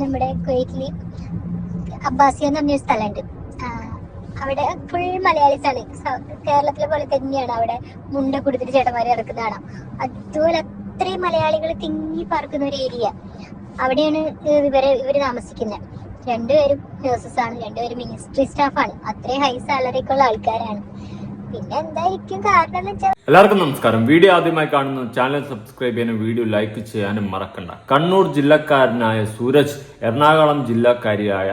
നമ്മുടെ കുവൈറ്റിലെ അബ്ബാസിയ എന്ന് പറഞ്ഞൊരു സ്ഥലമുണ്ട്. അവിടെ ഫുൾ മലയാളീസ് ആണ് കേരളത്തിലെ പോലെ തന്നെയാണ് അവിടെ മുണ്ട കൊടുത്തിട്ട് ചേട്ടന്മാരെ ഇറക്കുന്ന കാണാം. അതുപോലെ അത്രയും മലയാളികൾ തിങ്ങി പാർക്കുന്ന ഒരു ഏരിയ അവിടെയാണ് ഇവരെ ഇവർ താമസിക്കുന്നത് രണ്ടുപേരും നേഴ്സസ് ആണ് രണ്ടുപേരും മിനിസ്ട്രി സ്റ്റാഫാണ് അത്രയും ഹൈ സാലറിക്കുള്ള ആൾക്കാരാണ്. എല്ലാവർക്കും നമസ്കാരം. വീഡിയോ ആദ്യമായി കാണുന്ന ചാനൽ സബ്സ്ക്രൈബ് ചെയ്യാനും വീഡിയോ ലൈക്ക് ചെയ്യാനും മറക്കണ്ട. കണ്ണൂർ ജില്ലക്കാരനായ സൂരജ് എറണാകുളം ജില്ലക്കാരിയായ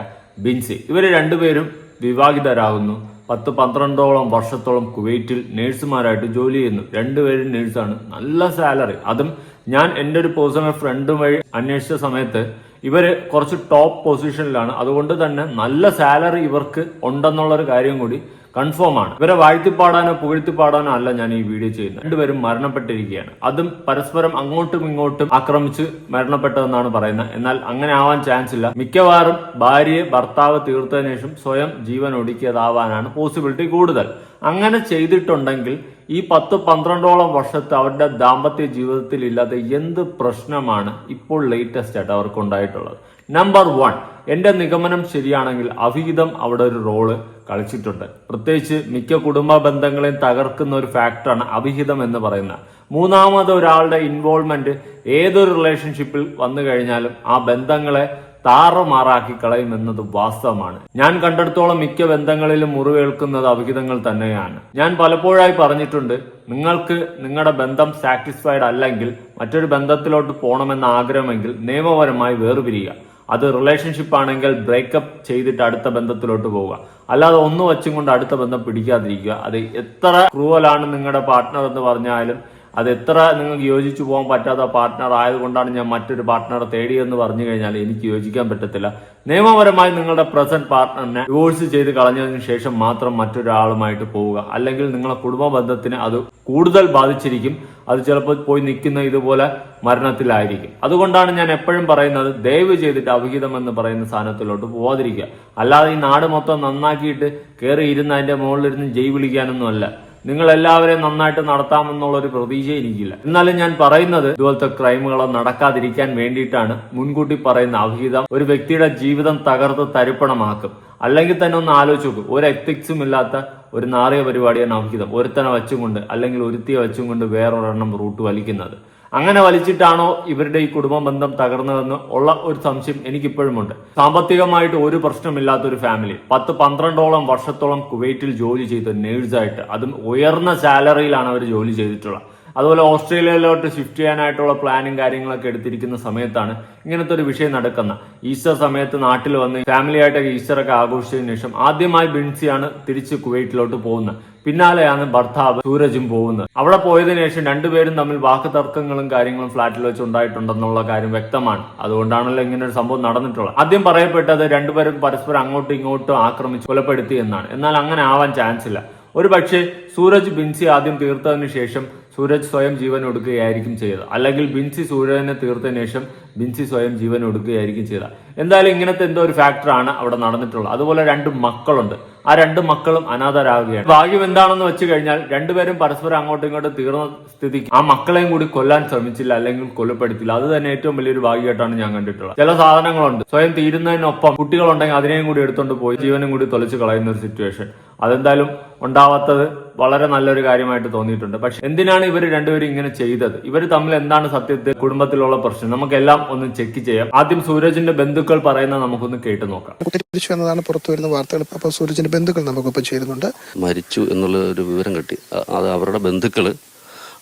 ബിൻസി. ഇവർ രണ്ടുപേരും വിവാഹിതരാകുന്നു. പത്ത് പന്ത്രണ്ടോളം വർഷത്തോളം കുവൈറ്റിൽ നേഴ്സുമാരായിട്ട് ജോലി ചെയ്യുന്നു. രണ്ടുപേരും നേഴ്സാണ്. നല്ല സാലറി. അതും ഞാൻ എന്റെ ഒരു പേഴ്സണൽ ഫ്രണ്ട് വഴി അന്വേഷിച്ച സമയത്ത് ഇവർ കുറച്ച് ടോപ്പ് പൊസിഷനിലാണ്. അതുകൊണ്ട് തന്നെ നല്ല സാലറി ഇവർക്ക് ഉണ്ടെന്നുള്ളൊരു കാര്യം കൂടി കൺഫേം ആണ്. ഇവരെ വാഴ്ത്തിപ്പാടാനോ പുകഴ്ത്തിപ്പാടാനോ അല്ല ഞാൻ ഈ വീഡിയോ ചെയ്യുന്നത്. രണ്ടുപേരും മരണപ്പെട്ടിരിക്കുകയാണ്. അതും പരസ്പരം അങ്ങോട്ടും ഇങ്ങോട്ടും ആക്രമിച്ച് മരണപ്പെട്ടതെന്നാണ് പറയുന്നത്. എന്നാൽ അങ്ങനെ ആവാൻ ചാൻസ് ഇല്ല. മിക്കവാറും ഭാര്യയെ ഭർത്താവ് തീർത്തതിനു ശേഷം സ്വയം ജീവൻ ഒടുക്കിയതാവാനാണ് പോസിബിലിറ്റി കൂടുതൽ. അങ്ങനെ ചെയ്തിട്ടുണ്ടെങ്കിൽ ഈ പത്ത് പന്ത്രണ്ടോളം വർഷത്തെ അവരുടെ ദാമ്പത്യ ജീവിതത്തിൽ ഇല്ലാതെ എന്ത് പ്രശ്നമാണ് ഇപ്പോൾ ലേറ്റസ്റ്റ് ആയിട്ട് അവർക്ക് ഉണ്ടായിട്ടുള്ളത് നമ്പർ വൺ എന്റെ നിഗമനം ശരിയാണെങ്കിൽ അവിഹിതം അവിടെ ഒരു റോൾ കളിച്ചിട്ടുണ്ട്. പ്രത്യേകിച്ച് മിക്ക കുടുംബ ബന്ധങ്ങളെയും തകർക്കുന്ന ഒരു ഫാക്ടറാണ് അവിഹിതം എന്ന് പറയുന്നത്. മൂന്നാമത് ഒരാളുടെ ഇൻവോൾവ്മെന്റ് ഏതൊരു റിലേഷൻഷിപ്പിൽ വന്നു കഴിഞ്ഞാലും ആ ബന്ധങ്ങളെ താറുമാറാക്കി കളയുമെന്നത് വാസ്തവമാണ്. ഞാൻ കണ്ടെടുത്തോളം മിക്ക ബന്ധങ്ങളിലും മുറിവേൽക്കുന്നത് അവിഹിതങ്ങൾ തന്നെയാണ്. ഞാൻ പലപ്പോഴായി പറഞ്ഞിട്ടുണ്ട് നിങ്ങൾക്ക് നിങ്ങളുടെ ബന്ധം സാറ്റിസ്ഫൈഡ് അല്ലെങ്കിൽ മറ്റൊരു ബന്ധത്തിലോട്ട് പോകണമെന്ന ആഗ്രഹമെങ്കിൽ നിയമപരമായി വേർപിരിയുക. അത് റിലേഷൻഷിപ്പ് ആണെങ്കിൽ ബ്രേക്കപ്പ് ചെയ്തിട്ട് അടുത്ത ബന്ധത്തിലോട്ട് പോവുക. അല്ലാതെ ഒന്ന് വച്ചും കൊണ്ട് അടുത്ത ബന്ധം പിടിക്കാതിരിക്കുക. അത് എത്ര ക്രൂവലാണ് നിങ്ങളുടെ പാർട്ട്ണർ എന്ന് പറഞ്ഞാലും അത് എത്ര നിങ്ങൾക്ക് യോജിച്ചു പോകാൻ പറ്റാത്ത പാർട്ട്ണർ ആയതുകൊണ്ടാണ് ഞാൻ മറ്റൊരു പാർട്ട്ണറെ തേടിയെന്ന് പറഞ്ഞു കഴിഞ്ഞാൽ എനിക്ക് യോജിക്കാൻ പറ്റത്തില്ല. നിയമപരമായി നിങ്ങളുടെ പ്രസന്റ് പാർട്ട്ണറിനെ ഡിവോഴ്സ് ചെയ്ത് കളഞ്ഞതിന് ശേഷം മാത്രം മറ്റൊരാളുമായിട്ട് പോവുക. അല്ലെങ്കിൽ നിങ്ങളുടെ കുടുംബ ബന്ധത്തിന് അത് കൂടുതൽ ബാധിച്ചിരിക്കും. അത് ചിലപ്പോൾ പോയി നിൽക്കുന്ന ഇതുപോലെ മരണത്തിലായിരിക്കും. അതുകൊണ്ടാണ് ഞാൻ എപ്പോഴും പറയുന്നത് ദയവ് ചെയ്തിട്ട് അവിഹിതം എന്ന് പറയുന്ന സാധനത്തിലോട്ട് പോവാതിരിക്കുക. അല്ലാതെ ഈ നാട് മൊത്തം നന്നാക്കിയിട്ട് കയറി ഇരുന്ന് അതിന്റെ മുകളിലിരുന്ന് ജയ് വിളിക്കാനൊന്നും അല്ല നിങ്ങൾ എല്ലാവരെയും നന്നായിട്ട് നടത്താമെന്നുള്ള ഒരു പ്രതീക്ഷ എനിക്കില്ല. എന്നാലും ഞാൻ പറയുന്നത് ഇതുപോലത്തെ ക്രൈമുകളോ നടക്കാതിരിക്കാൻ വേണ്ടിയിട്ടാണ് മുൻകൂട്ടി പറയുന്ന അവിഹിതം ഒരു വ്യക്തിയുടെ ജീവിതം തകർത്ത് തരിപ്പണമാക്കും. അല്ലെങ്കിൽ തന്നെ ഒന്ന് ആലോചിച്ച് നോക്കും ഒരു എത്തിക്സും ഇല്ലാത്ത ഒരു നാറിയ പരിപാടിയാണ് അവിഹിതം ഒരുത്തനെ വെച്ചും കൊണ്ട് അല്ലെങ്കിൽ ഒരുത്തിയെ വെച്ചും കൊണ്ട് വേറൊരെണ്ണം റൂട്ട് വലിക്കുന്നത്. അങ്ങനെ വലിച്ചിട്ടാണോ ഇവരുടെ ഈ കുടുംബ ബന്ധം തകർന്നതെന്ന് ഉള്ള ഒരു സംശയം എനിക്കിപ്പോഴുമുണ്ട്. സാമ്പത്തികമായിട്ട് ഒരു പ്രശ്നമില്ലാത്ത ഒരു ഫാമിലി പത്ത് പന്ത്രണ്ടോളം വർഷത്തോളം കുവൈറ്റിൽ ജോലി ചെയ്ത നേഴ്സായിട്ട് അതും ഉയർന്ന സാലറിയിലാണ് അവർ ജോലി ചെയ്തിട്ടുള്ളത്. അതുപോലെ ഓസ്ട്രേലിയയിലോട്ട് ഷിഫ്റ്റ് ചെയ്യാനായിട്ടുള്ള പ്ലാനും കാര്യങ്ങളൊക്കെ എടുത്തിരിക്കുന്ന സമയത്താണ് ഇങ്ങനത്തെ ഒരു വിഷയം നടക്കുന്ന. ഈസ്റ്റർ സമയത്ത് നാട്ടിൽ വന്ന് ഫാമിലി ആയിട്ടൊക്കെ ഈസ്റ്റർ ഒക്കെ ആഘോഷിച്ചതിന് ശേഷം ആദ്യമായി ബിൻസിയാണ് തിരിച്ച് കുവൈറ്റിലോട്ട് പോകുന്നത്. പിന്നാലെയാണ് ഭർത്താവ് സൂരജും പോകുന്നത്. അവിടെ പോയതിനു ശേഷം രണ്ടുപേരും തമ്മിൽ വാക്ക് തർക്കങ്ങളും കാര്യങ്ങളും ഫ്ലാറ്റിൽ വെച്ച് ഉണ്ടായിട്ടുണ്ടെന്നുള്ള കാര്യം വ്യക്തമാണ്. അതുകൊണ്ടാണല്ലോ ഇങ്ങനെ ഒരു സംഭവം നടന്നിട്ടുള്ളത്. ആദ്യം പറയപ്പെട്ടത് രണ്ടുപേരും പരസ്പരം അങ്ങോട്ടും ഇങ്ങോട്ടും ആക്രമിച്ച് കൊലപ്പെടുത്തി എന്നാണ്. എന്നാൽ അങ്ങനെ ആവാൻ ചാൻസ് ഇല്ല. ഒരു പക്ഷേ സൂരജ് ബിൻസി ആദ്യം തീർത്തതിനു ശേഷം സൂരജ് സ്വയം ജീവൻ ഒടുക്കുകയായിരിക്കും ചെയ്തത്. അല്ലെങ്കിൽ ബിൻസി സൂര്യനെ തീർത്തതിനു ശേഷം ബിൻസി സ്വയം ജീവൻ ഒടുക്കുകയായിരിക്കും ചെയ്തത്. എന്തായാലും ഇങ്ങനത്തെ എന്തോ ഒരു ഫാക്ടറാണ് അവിടെ നടന്നിട്ടുള്ളത്. അതുപോലെ രണ്ട് മക്കളുണ്ട്. ആ രണ്ട് മക്കളും അനാഥരാകുകയാണ്. ഭാഗ്യം എന്താണെന്ന് വെച്ച് കഴിഞ്ഞാൽ രണ്ടുപേരും പരസ്പരം അങ്ങോട്ടും ഇങ്ങോട്ടും തീർന്ന സ്ഥിതിക്ക് ആ മക്കളെയും കൂടി കൊല്ലാൻ ശ്രമിച്ചില്ല അല്ലെങ്കിൽ കൊലപ്പെടുത്തില്ല. അത് തന്നെ ഏറ്റവും വലിയൊരു ഭാഗ്യമായിട്ടാണ് ഞാൻ കണ്ടിട്ടുള്ളത്. ചില സാധനങ്ങളുണ്ട്. സ്വയം തീരുന്നതിനൊപ്പം കുട്ടികളുണ്ടെങ്കിൽ അതിനെയും കൂടി എടുത്തുകൊണ്ട് പോയി ജീവനും കൂടി തൊലച്ച് കളയുന്ന ഒരു സിറ്റുവേഷൻ അതെന്തായാലും ഉണ്ടാവാത്തത് വളരെ നല്ലൊരു കാര്യമായിട്ട് തോന്നിയിട്ടുണ്ട്. പക്ഷെ എന്തിനാണ് ഇവർ രണ്ടുപേരും ഇങ്ങനെ ചെയ്തത്? ഇവർ തമ്മിൽ എന്താണ് സത്യത്തിൽ കുടുംബത്തിലുള്ള പ്രശ്നം? നമുക്കെല്ലാം ഒന്ന് ചെക്ക് ചെയ്യാം. ആദ്യം സൂരജിന്റെ ബന്ധുക്കൾ പറയുന്നത് നമുക്കൊന്ന് കേട്ട് നോക്കാം. കുത്തിരിച്ചു എന്നതാണ് പുറത്തു വരുന്ന വാർത്തകൾ. അപ്പോൾ സൂരജിന്റെ ബന്ധുക്കൾ നമുക്കൊപ്പം ചേരുന്നുണ്ട്. മരിച്ചു എന്നുള്ള ഒരു വിവരം കിട്ടി. അത് അവരുടെ ബന്ധുക്കൾ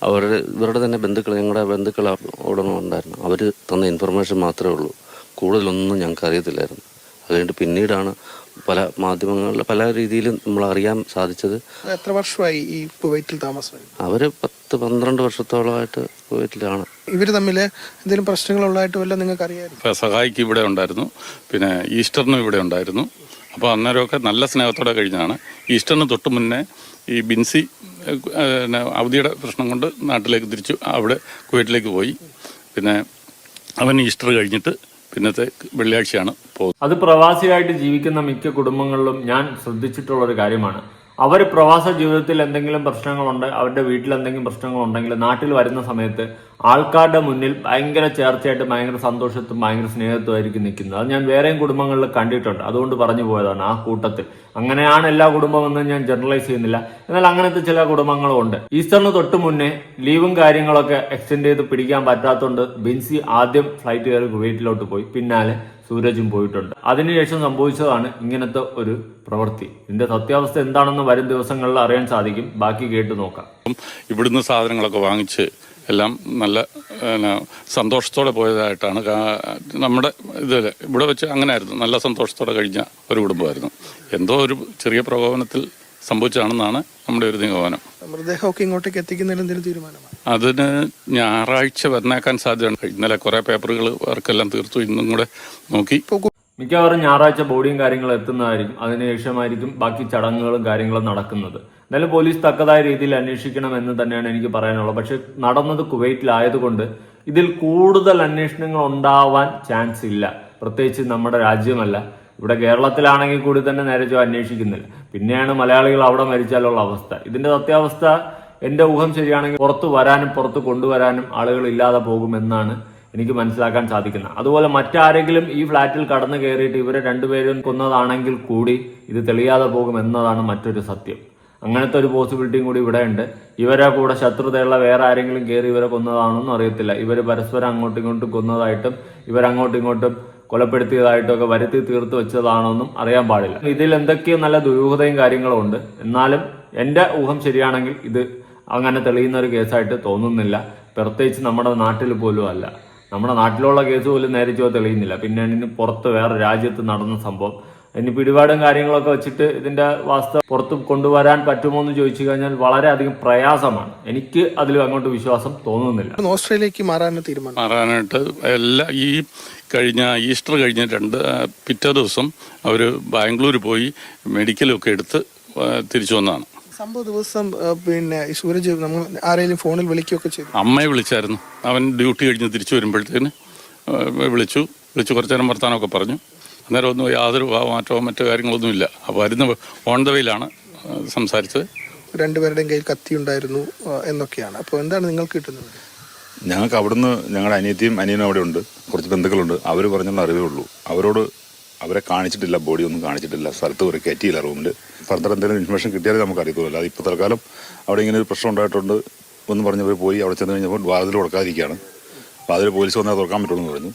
അവരുടെ ഇവരുടെ തന്നെ ബന്ധുക്കൾ ഞങ്ങളുടെ ബന്ധുക്കൾ അവിടെ ഉണ്ടായിരുന്നു. അവർ തന്ന ഇൻഫർമേഷൻ മാത്രമേ ഉള്ളൂ. കൂടുതലൊന്നും ഞങ്ങൾക്ക് അറിയത്തില്ലായിരുന്നു. അതുകൊണ്ട് പിന്നീടാണ് പല മാധ്യമങ്ങളിൽ പല രീതിയിലും നമ്മൾ അറിയാൻ സാധിച്ചത് എത്ര വർഷമായി ഈ കുവൈറ്റിൽ താമസം? അവർ പത്ത് പന്ത്രണ്ട് വർഷത്തോളമായിട്ട് കുവൈറ്റിലാണ് ഇവർ തമ്മിൽ എന്തെങ്കിലും പ്രശ്നങ്ങളുള്ളതായിട്ട് വല്ല നിങ്ങൾക്ക് അറിയാമായിരുന്നു ഇപ്പം സഹായിക്ക് ഇവിടെ ഉണ്ടായിരുന്നു. പിന്നെ ഈസ്റ്ററിനും ഇവിടെ ഉണ്ടായിരുന്നു. അപ്പോൾ അന്നേരമൊക്കെ നല്ല സ്നേഹത്തോടെ കഴിഞ്ഞതാണ്. ഈസ്റ്ററിന് തൊട്ട് മുന്നേ ഈ ബിൻസി പിന്നെ അവധിയുടെ പ്രശ്നം കൊണ്ട് നാട്ടിലേക്ക് തിരിച്ചു അവിടെ കുവൈറ്റിലേക്ക് പോയി. പിന്നെ അവൻ ഈസ്റ്റർ കഴിഞ്ഞിട്ട് പിന്നത്തെ വെള്ളിയാഴ്ചയാണ് പോകുന്നത്. അത് പ്രവാസിയായിട്ട് ജീവിക്കുന്ന മിക്ക കുടുംബങ്ങളിലും ഞാൻ ശ്രദ്ധിച്ചിട്ടുള്ള ഒരു കാര്യമാണ്. അവർ പ്രവാസ ജീവിതത്തിൽ എന്തെങ്കിലും പ്രശ്നങ്ങളുണ്ട് അവരുടെ വീട്ടിൽ എന്തെങ്കിലും പ്രശ്നങ്ങളുണ്ടെങ്കിൽ നാട്ടിൽ വരുന്ന സമയത്ത് ആൾക്കാരുടെ മുന്നിൽ ഭയങ്കര ചേർച്ചയായിട്ട് ഭയങ്കര സന്തോഷത്തും ഭയങ്കര സ്നേഹത്തുമായിരിക്കും നിൽക്കുന്നത്. അത് ഞാൻ വേറെയും കുടുംബങ്ങളിൽ കണ്ടിട്ടുണ്ട്. അതുകൊണ്ട് പറഞ്ഞു പോയതാണ് ആ കൂട്ടത്തിൽ. അങ്ങനെയാണ് എല്ലാ കുടുംബമെന്ന് ഞാൻ ജനറലൈസ് ചെയ്യുന്നില്ല. എന്നാൽ അങ്ങനത്തെ ചില കുടുംബങ്ങളും ഉണ്ട്. ഈസ്റ്ററിന് തൊട്ട് മുന്നേ ലീവും കാര്യങ്ങളൊക്കെ എക്സ്റ്റെൻഡ് ചെയ്ത് പിടിക്കാൻ പറ്റാത്തതുകൊണ്ട് ബിൻസി ആദ്യം ഫ്ലൈറ്റ് കയറി കുവൈറ്റിലോട്ട് പോയി. പിന്നാലെ സൂരജും പോയിട്ടുണ്ട്. അതിനുശേഷം സംഭവിച്ചതാണ് ഇങ്ങനത്തെ ഒരു പ്രവൃത്തി. ഇതിന്റെ സത്യാവസ്ഥ എന്താണെന്ന് വരും ദിവസങ്ങളിൽ അറിയാൻ സാധിക്കും. ബാക്കി കേട്ട് നോക്കാം. ഇവിടുന്ന് സാധനങ്ങളൊക്കെ വാങ്ങിച്ച് എല്ലാം നല്ല സന്തോഷത്തോടെ പോയതായിട്ടാണ് നമ്മുടെ ഇതിൽ ഇവിടെ വെച്ച് അങ്ങനെ ആയിരുന്നു നല്ല സന്തോഷത്തോടെ കഴിഞ്ഞ ഒരു കുടുംബമായിരുന്നു. എന്തോ ഒരു ചെറിയ പ്രകോപനത്തിൽ സംഭവിച്ചതാണെന്നാണ് നമ്മുടെ ഒരു നിഗമനം. മൃതദേഹമൊക്കെ ഇങ്ങോട്ടേക്ക് എത്തിക്കുന്നതിന് എന്തെങ്കിലും തീരുമാനമാണ്? അതിന് ഞായറാഴ്ച വന്നേക്കാൻ സാധ്യതയാണ്. ഇന്നലെ കുറേ പേപ്പറുകൾ വർക്കെല്ലാം തീർത്തു. ഇന്നും കൂടെ നോക്കി. മിക്കവാറും ഞായറാഴ്ച ബോഡിയും കാര്യങ്ങളും എത്തുന്നതായിരിക്കും. അതിനുശേഷമായിരിക്കും ബാക്കി ചടങ്ങുകളും കാര്യങ്ങളും നടക്കുന്നത്. എന്നാലും പോലീസ് തക്കതായ രീതിയിൽ അന്വേഷിക്കണം എന്ന് തന്നെയാണ് എനിക്ക് പറയാനുള്ളത്. പക്ഷെ നടന്നത് കുവൈറ്റിലായതുകൊണ്ട് ഇതിൽ കൂടുതൽ അന്വേഷണങ്ങൾ ഉണ്ടാവാൻ ചാൻസ് ഇല്ല. പ്രത്യേകിച്ച് നമ്മുടെ രാജ്യമല്ല. ഇവിടെ കേരളത്തിലാണെങ്കിൽ കൂടി തന്നെ നേരെ അന്വേഷിക്കുന്നില്ല. പിന്നെയാണ് മലയാളികൾ അവിടെ മരിച്ചാലുള്ള അവസ്ഥ. ഇതിന്റെ സത്യാവസ്ഥ എന്റെ ഊഹം ശരിയാണെങ്കിൽ പുറത്തു വരാനും പുറത്ത് കൊണ്ടുവരാനും ആളുകൾ ഇല്ലാതെ പോകുമെന്നാണ് എനിക്ക് മനസ്സിലാക്കാൻ സാധിക്കുന്നത്. അതുപോലെ മറ്റാരെങ്കിലും ഈ ഫ്ളാറ്റിൽ കടന്നു കയറിയിട്ട് ഇവരെ രണ്ടുപേരും കൊന്നതാണെങ്കിൽ കൂടി ഇത് തെളിയാതെ പോകുമെന്നതാണ് മറ്റൊരു സത്യം. അങ്ങനത്തെ ഒരു പോസിബിലിറ്റിയും കൂടി ഇവിടെ ഉണ്ട് ഇവരെ കൂടെ ശത്രുതയുള്ള വേറെ ആരെങ്കിലും കയറി ഇവരെ കൊന്നതാണോ കൊന്നതാണെന്നും അറിയത്തില്ല. ഇവർ പരസ്പരം അങ്ങോട്ടും ഇങ്ങോട്ടും കൊന്നതായിട്ടും ഇവരങ്ങോട്ടും ഇങ്ങോട്ടും കൊലപ്പെടുത്തിയതായിട്ടും ഒക്കെ വരുത്തി തീർത്ത് വെച്ചതാണോന്നും അറിയാൻ പാടില്ല. ഇതിൽ എന്തൊക്കെയോ നല്ല ദുരൂഹതയും കാര്യങ്ങളും ഉണ്ട്. എന്നാലും എന്റെ ഊഹം ശരിയാണെങ്കിൽ ഇത് അങ്ങനെ തെളിയുന്ന ഒരു കേസായിട്ട് തോന്നുന്നില്ല. പ്രത്യേകിച്ച് നമ്മുടെ നാട്ടിൽ പോലും അല്ല. നമ്മുടെ നാട്ടിലുള്ള കേസ് പോലും നേരെ ചൊവ്വെ തെളിയുന്നില്ല. പിന്നെ പുറത്ത് വേറെ രാജ്യത്ത് നടന്ന സംഭവം. ഇനി പിടിപാടും കാര്യങ്ങളൊക്കെ വെച്ചിട്ട് ഇതിന്റെ വാസ്തവ പുറത്ത് കൊണ്ടുവരാൻ പറ്റുമോ എന്ന് ചോദിച്ചു കഴിഞ്ഞാൽ വളരെയധികം പ്രയാസമാണ്. എനിക്ക് അതിലും അങ്ങോട്ട് വിശ്വാസം തോന്നുന്നില്ല. ഓസ്ട്രേലിയക്ക് മാറാൻ തീരുമാനം. മാറാനായിട്ട് എല്ലാ ഈ കഴിഞ്ഞ ഈസ്റ്റർ കഴിഞ്ഞ രണ്ട് പിറ്റേ ദിവസം അവർ ബാംഗ്ലൂർ പോയി മെഡിക്കലൊക്കെ എടുത്ത് തിരിച്ചു വന്നതാണ് സംഭവ ദിവസം പിന്നെ സൂരജ് നമ്മൾ ആരെങ്കിലും ഫോണിൽ വിളിക്കുകയൊക്കെ ചെയ്തു. അമ്മയെ വിളിച്ചായിരുന്നു. അവൻ ഡ്യൂട്ടി കഴിഞ്ഞ് തിരിച്ചു വരുമ്പോഴത്തേന് വിളിച്ചു. വിളിച്ചു. കുറച്ചു നേരം വർത്താനമൊക്കെ പറഞ്ഞു. അന്നേരം ഒന്നും യാതൊരു മാറ്റമോ മറ്റു കാര്യങ്ങളൊന്നുമില്ല. അപ്പോൾ വരുന്ന ഓൺ ദ വേയിലാണ് സംസാരിച്ചത്. രണ്ടുപേരുടെയും കയ്യിൽ കത്തി ഉണ്ടായിരുന്നു എന്നൊക്കെയാണ്. അപ്പോൾ എന്താണ് നിങ്ങൾക്ക് കിട്ടുന്നത്? ഞങ്ങൾക്ക് അവിടുന്ന് ഞങ്ങളുടെ അനിയത്തിയും അനിയനും അവിടെ ഉണ്ട്. കുറച്ച് ബന്ധുക്കളുണ്ട്. അവർ പറഞ്ഞുള്ള അറിവേ ഉള്ളൂ. അവരോട് അവരെ കാണിച്ചിട്ടില്ല ബോഡി ഒന്നും കാണിച്ചിട്ടില്ല. സ്ഥലത്ത് ഒരു കയറ്റിയില്ല റൂമിൽ ഫർദർ എന്തെങ്കിലും ഇൻഫർമേഷൻ കിട്ടിയാലേ നമുക്ക് അറിയത്തുള്ളൂ. അത് ഇപ്പോൾ തൽക്കാലം അവിടെ ഇങ്ങനെ ഒരു പ്രശ്നം ഉണ്ടായിട്ടുണ്ട് എന്ന് പറഞ്ഞവർ പോയി. അവിടെ ചെന്ന് കഴിഞ്ഞപ്പോൾ വാതിൽ കൊടുക്കാതിരിക്കുകയാണ് വാതിൽ പോലീസ് വന്നാൽ തുറക്കാൻ പറ്റുള്ളൂ എന്ന് പറഞ്ഞു.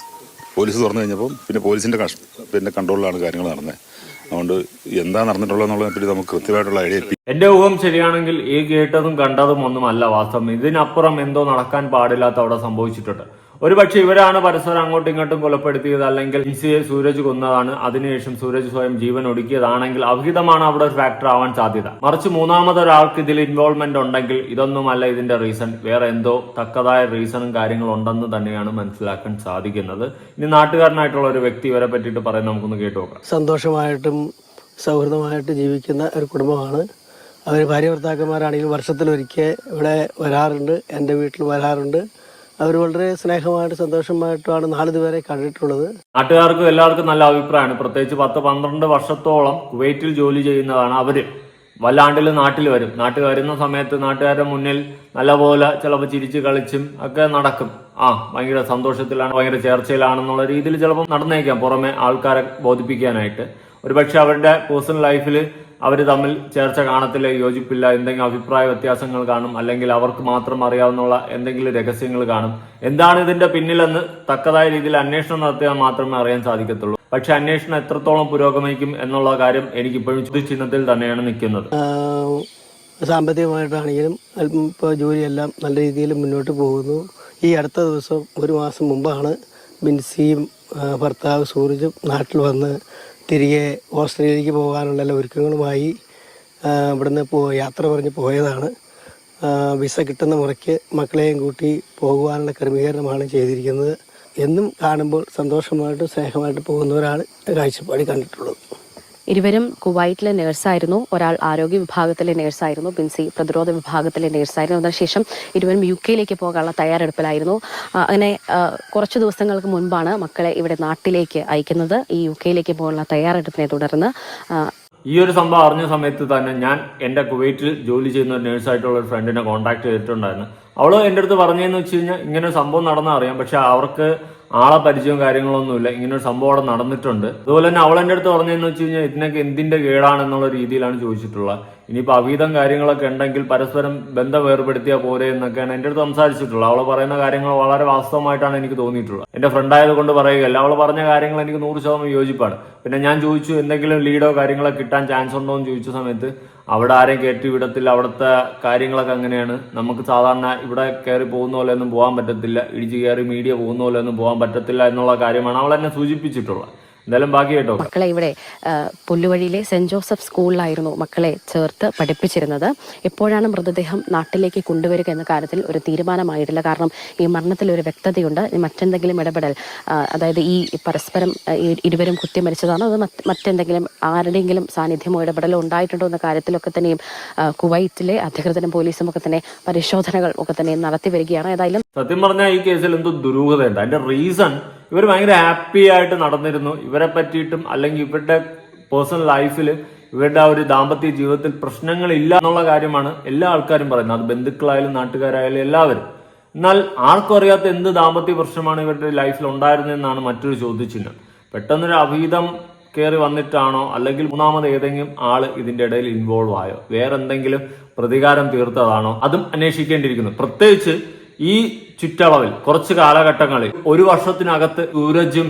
പോലീസ് തുറന്നു കഴിഞ്ഞപ്പം പിന്നെ പോലീസിന്റെ കഷ് പിന്നെ കൺട്രോളിലാണ് കാര്യങ്ങൾ നടന്നത് അതുകൊണ്ട് എന്താ നടന്നിട്ടുള്ളതെന്നുള്ളതിനെ പറ്റി നമുക്ക് കൃത്യമായിട്ടുള്ള ഐഡിയ. എന്റെ ഊഹം ശരിയാണെങ്കിൽ ഈ കേട്ടതും കണ്ടതും ഒന്നുമല്ല വാസ്തവം ഇതിനപ്പുറം എന്തോ നടക്കാൻ പാടില്ലാത്ത അവിടെ സംഭവിച്ചിട്ടുണ്ട് ഒരുപക്ഷെ ഇവരാണ് പരസ്പരം അങ്ങോട്ടും ഇങ്ങോട്ടും കൊലപ്പെടുത്തിയത്. അല്ലെങ്കിൽ ഇൻസിയെ സൂരജ് കൊന്നതാണ്. അതിനുശേഷം സൂരജ് സ്വയം ജീവൻ ഒടുക്കിയതാണെങ്കിൽ അവിഹിതമാണ് അവിടെ ഒരു ഫാക്ടർ ആവാൻ സാധ്യത. മറിച്ച് മൂന്നാമതൊരാൾക്ക് ഇതിൽ ഇൻവോൾവ്മെന്റ് ഉണ്ടെങ്കിൽ ഇതൊന്നുമല്ല ഇതിന്റെ റീസൺ വേറെ എന്തോ തക്കതായ റീസണും കാര്യങ്ങളും ഉണ്ടെന്ന് തന്നെയാണ് മനസ്സിലാക്കാൻ സാധിക്കുന്നത്. ഇനി നാട്ടുകാരനായിട്ടുള്ള ഒരു വ്യക്തി ഇവരെ പറ്റിയിട്ട് പറയാൻ നമുക്കൊന്ന് കേട്ടു നോക്കാം. സന്തോഷമായിട്ടും സൗഹൃദമായിട്ട് ജീവിക്കുന്ന ഒരു കുടുംബമാണ്. അവർ ഭാര്യ ഭർത്താക്കന്മാരാണെങ്കിൽ വർഷത്തിലൊരിക്കൽ ഇവിടെ വരാറുണ്ട്. എന്റെ വീട്ടിൽ വരാറുണ്ട്. അവർ വളരെ സ്നേഹമായിട്ട് സന്തോഷമായിട്ടുമാണ് നാളിതുവരെ കണ്ടിട്ടുള്ളത്. നാട്ടുകാർക്കും എല്ലാവർക്കും നല്ല അഭിപ്രായമാണ്. പ്രത്യേകിച്ച് പത്ത് പന്ത്രണ്ട് വർഷത്തോളം കുവൈറ്റിൽ ജോലി ചെയ്യുന്നതാണ് അവർ. വല്ലാണ്ടിൽ നാട്ടിൽ വരും. നാട്ടിൽ വരുന്ന സമയത്ത് നാട്ടുകാരുടെ മുന്നിൽ നല്ലപോലെ ചിലപ്പോൾ ചിരിച്ച് കളിച്ചും ഒക്കെ നടക്കും. ആ ഭയങ്കര സന്തോഷത്തിലാണ് ഭയങ്കര ചേർച്ചയിലാണെന്നുള്ള രീതിയിൽ ചിലപ്പോൾ നടന്നേക്കാം. പുറമെ ആൾക്കാരെ ബോധിപ്പിക്കാനായിട്ട്. ഒരുപക്ഷെ അവരുടെ പേഴ്സണൽ ലൈഫിൽ അവർ തമ്മിൽ ചേർച്ച കാണത്തില്ല യോജിപ്പില്ല എന്തെങ്കിലും അഭിപ്രായ വ്യത്യാസങ്ങൾ കാണും അല്ലെങ്കിൽ അവർക്ക് മാത്രം അറിയാവുന്ന എന്തെങ്കിലും രഹസ്യങ്ങൾ കാണും. എന്താണ് ഇതിന്റെ പിന്നിലെന്ന് തക്കതായ രീതിയിൽ അന്വേഷണം നടത്തിയാൽ മാത്രമേ അറിയാൻ സാധിക്കത്തുള്ളൂ. പക്ഷെ അന്വേഷണം എത്രത്തോളം പുരോഗമിക്കും എന്നുള്ള കാര്യം എനിക്കിപ്പോഴും ചിഹ്നത്തിൽ തന്നെയാണ് നിൽക്കുന്നത്. സാമ്പത്തികമായിട്ടാണെങ്കിലും അല്പം ഇപ്പോൾ ജോലിയെല്ലാം നല്ല രീതിയിൽ മുന്നോട്ട് പോകുന്നു. ഈ അടുത്ത ദിവസം ഒരു മാസം മുമ്പാണ് ബിൻസിയും ഭർത്താവ് സൂരജും നാട്ടിൽ വന്ന് തിരികെ ഓസ്ട്രേലിയയിലേക്ക് പോകാനുള്ള എല്ലാ ഒരുക്കങ്ങളുമായി ഇവിടുന്ന് പോ യാത്ര പറഞ്ഞ് പോയതാണ്. വിസ കിട്ടുന്ന മുറയ്ക്ക് മക്കളെയും കൂട്ടി പോകുവാനുള്ള ക്രമീകരണമാണ് ചെയ്തിരിക്കുന്നത്. എന്നും കാണുമ്പോൾ സന്തോഷമായിട്ടും സ്നേഹമായിട്ട് പോകുന്നവരാണ് കാഴ്ചപ്പാടി കണ്ടിട്ടുള്ളത്. ഇരുവരും കുവൈറ്റിലെ നേഴ്സായിരുന്നു. ഒരാൾ ആരോഗ്യ വിഭാഗത്തിലെ നേഴ്സായിരുന്നു. ബിൻസി പ്രതിരോധ വിഭാഗത്തിലെ നേഴ്സായിരുന്നു. അതിനുശേഷം ഇരുവരും യു കെയിലേക്ക് പോകാനുള്ള തയ്യാറെടുപ്പിലായിരുന്നു. അങ്ങനെ കുറച്ച് ദിവസങ്ങൾക്ക് മുൻപാണ് മക്കളെ ഇവിടെ നാട്ടിലേക്ക് അയക്കുന്നത്. ഈ യു കെയിലേക്ക് പോകാനുള്ള തയ്യാറെടുപ്പിനെ തുടർന്ന് ഈ ഒരു സംഭവം അറിഞ്ഞ സമയത്ത് തന്നെ ഞാൻ എന്റെ കുവൈറ്റിൽ ജോലി ചെയ്യുന്ന ഒരു നേഴ്സായിട്ടുള്ള ഒരു ഫ്രണ്ടിനെ കോൺടാക്ട് ചെയ്തിട്ടുണ്ടായിരുന്നു. അവൾ എന്റെ അടുത്ത് പറഞ്ഞതെന്ന് വെച്ച് കഴിഞ്ഞാൽ ഇങ്ങനെ ഒരു സംഭവം നടന്നറിയാം പക്ഷെ അവർക്ക് ആളെ പരിചയവും കാര്യങ്ങളൊന്നുമില്ല ഇങ്ങനെ ഒരു സംഭവം അവിടെ നടന്നിട്ടുണ്ട്. അതുപോലെ തന്നെ അവൾ എന്റെ അടുത്ത് പറഞ്ഞതെന്ന് വെച്ച് കഴിഞ്ഞാൽ ഇതിനൊക്കെ എന്തിന്റെ കേടാണെന്നുള്ള രീതിയിലാണ് ചോദിച്ചിട്ടുള്ളത്. ഇനിയിപ്പോൾ അവീതം കാര്യങ്ങളൊക്കെ ഉണ്ടെങ്കിൽ പരസ്പരം ബന്ധം വേർപെടുത്തിയാൽ പോലെ എന്നൊക്കെയാണ് എന്റെ അടുത്ത് സംസാരിച്ചിട്ടുള്ളത്. അവൾ പറയുന്ന കാര്യങ്ങൾ വളരെ വാസ്തവമായിട്ടാണ് എനിക്ക് തോന്നിയിട്ടുള്ളത്. എന്റെ ഫ്രണ്ട് ആയതുകൊണ്ട് പറയുകയല്ല. അവൾ പറഞ്ഞ കാര്യങ്ങൾ എനിക്ക് നൂറ് ശതമാനം യോജിപ്പാണ്. പിന്നെ ഞാൻ ചോദിച്ചു എന്തെങ്കിലും ലീഡോ കാര്യങ്ങളോ കിട്ടാൻ ചാൻസ് ഉണ്ടോ എന്ന് ചോദിച്ച സമയത്ത് അവിടെ ആരെയും കയറ്റി വിടത്തില്ല. അവിടുത്തെ കാര്യങ്ങളൊക്കെ അങ്ങനെയാണ്. നമുക്ക് സാധാരണ ഇവിടെ കയറി പോകുന്ന പോലെ ഒന്നും പോകാൻ പറ്റത്തില്ല. ഇടിച്ച് കയറി മീഡിയ പോകുന്ന പോലെ ഒന്നും പോകാൻ പറ്റത്തില്ല എന്നുള്ള കാര്യമാണ് അവൾ എന്നെ സൂചിപ്പിച്ചിട്ടുള്ളത്. എന്തായാലും ബാക്കി കേട്ടോ മക്കളെ ഇവിടെ പുല്ലുവഴിയിലെ സെന്റ് ജോസഫ് സ്കൂളിലായിരുന്നു മക്കളെ ചേർത്ത് പഠിപ്പിച്ചിരുന്നത്. എപ്പോഴാണ് മൃതദേഹം നാട്ടിലേക്ക് കൊണ്ടുവരിക എന്ന കാര്യത്തിൽ ഒരു തീരുമാനമായിട്ടില്ല. കാരണം ഈ മരണത്തിൽ ഒരു വ്യക്തതയുണ്ട്. മറ്റെന്തെങ്കിലും ഇടപെടൽ അതായത് ഈ പരസ്പരം ഇരുവരും കുത്തി മരിച്ചതാണോ അത് മറ്റ് മറ്റെന്തെങ്കിലും ആരുടെയെങ്കിലും സാന്നിധ്യമോ ഇടപെടലോ ഉണ്ടായിട്ടുണ്ടോ എന്ന കാര്യത്തിലൊക്കെ തന്നെയും കുവൈറ്റിലെ അധികൃതരും പോലീസും ഒക്കെ തന്നെ പരിശോധനകൾ ഒക്കെ തന്നെ നടത്തി വരികയാണ്. ഏതായാലും സത്യം പറഞ്ഞാൽ ഈ കേസിൽ എന്തോ ദുരൂഹതയുണ്ട്. അതിന്റെ റീസൺ ഇവർ ഭയങ്കര ഹാപ്പി ആയിട്ട് നടന്നിരുന്നു. ഇവരെ പറ്റിയിട്ടും അല്ലെങ്കിൽ ഇവരുടെ പേഴ്സണൽ ലൈഫിൽ ഇവരുടെ ആ ഒരു ദാമ്പത്യ ജീവിതത്തിൽ പ്രശ്നങ്ങൾ ഇല്ല എന്നുള്ള കാര്യമാണ് എല്ലാ ആൾക്കാരും പറയുന്നത്. അത് ബന്ധുക്കളായാലും നാട്ടുകാരായാലും എല്ലാവരും. എന്നാൽ ആർക്കും അറിയാത്ത എന്ത് ദാമ്പത്യ പ്രശ്നമാണ് ഇവരുടെ ലൈഫിൽ ഉണ്ടായിരുന്നതെന്നാണ് മറ്റൊരു ചോദ്യചിഹ്നം. പെട്ടെന്നൊരു അഭീതം കയറി വന്നിട്ടാണോ അല്ലെങ്കിൽ മൂന്നാമത് ഏതെങ്കിലും ആൾ ഇതിന്റെ ഇടയിൽ ഇൻവോൾവ് ആയോ? വേറെന്തെങ്കിലും പ്രതികാരം തീർത്തതാണോ? അതും അന്വേഷിക്കേണ്ടിയിരിക്കുന്നു. പ്രത്യേകിച്ച് ഈ ചുറ്റളവിൽ കുറച്ച് കാലഘട്ടങ്ങളിൽ ഒരു വർഷത്തിനകത്ത് സൂരജും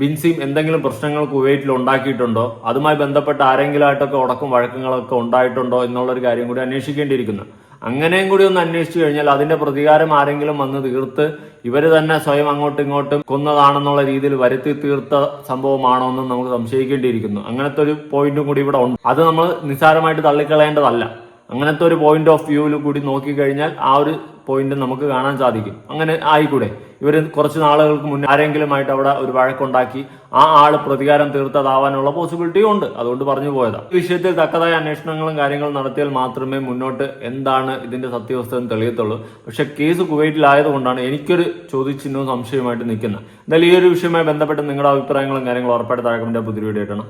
ബിൻസിയും എന്തെങ്കിലും പ്രശ്നങ്ങൾ കുവൈറ്റിൽ ഉണ്ടാക്കിയിട്ടുണ്ടോ? അതുമായി ബന്ധപ്പെട്ട് ആരെങ്കിലും ആയിട്ടൊക്കെ ഉടക്കും വഴക്കങ്ങളൊക്കെ ഉണ്ടായിട്ടുണ്ടോ എന്നുള്ള ഒരു കാര്യം കൂടി അന്വേഷിക്കേണ്ടിയിരിക്കുന്നു. അങ്ങനെയും കൂടി ഒന്ന് അന്വേഷിച്ചു കഴിഞ്ഞാൽ അതിന്റെ പ്രതികാരം ആരെങ്കിലും വന്ന് തീർത്ത് ഇവർ തന്നെ സ്വയം അങ്ങോട്ടും ഇങ്ങോട്ടും കൊന്നതാണെന്നുള്ള രീതിയിൽ വരുത്തി തീർത്ത സംഭവമാണോ എന്ന് നമുക്ക് സംശയിക്കേണ്ടിയിരിക്കുന്നു. അങ്ങനത്തെ ഒരു പോയിന്റും കൂടി ഇവിടെ ഉണ്ട്. അത് നമ്മൾ നിസ്സാരമായിട്ട് തള്ളിക്കളയേണ്ടതല്ല. അങ്ങനത്തെ ഒരു പോയിന്റ് ഓഫ് വ്യൂവിൽ കൂടി നോക്കിക്കഴിഞ്ഞാൽ ആ ഒരു പോയിന്റ് നമുക്ക് കാണാൻ സാധിക്കും. അങ്ങനെ ആയിക്കൂടെ. ഇവർ കുറച്ച് നാളുകൾക്ക് മുന്നേ ആരെങ്കിലുമായിട്ട് അവിടെ ഒരു വഴക്കുണ്ടാക്കി ആ ആൾ പ്രതികാരം തീർത്തതാവാനുള്ള പോസിബിലിറ്റിയും ഉണ്ട്. അതുകൊണ്ട് പറഞ്ഞു പോയതാ. ഈ വിഷയത്തിൽ തക്കതായ അന്വേഷണങ്ങളും കാര്യങ്ങളും നടത്തിയാൽ മാത്രമേ മുന്നോട്ട് എന്താണ് ഇതിന്റെ സത്യവസ്ഥ എന്ന് തെളിയത്തുള്ളൂ. പക്ഷെ കേസ് കുവൈറ്റിലായതുകൊണ്ടാണ് എനിക്കൊരു ചോദ്യചിഹ്നവും സംശയമായിട്ട് നിൽക്കുന്നത്. എന്തായാലും ഈ ഒരു വിഷയവുമായി ബന്ധപ്പെട്ട് നിങ്ങളുടെ അഭിപ്രായങ്ങളും കാര്യങ്ങളും ഉറപ്പായിട്ട് താഴെ പുതിയ വീഡിയോ ഇടണം.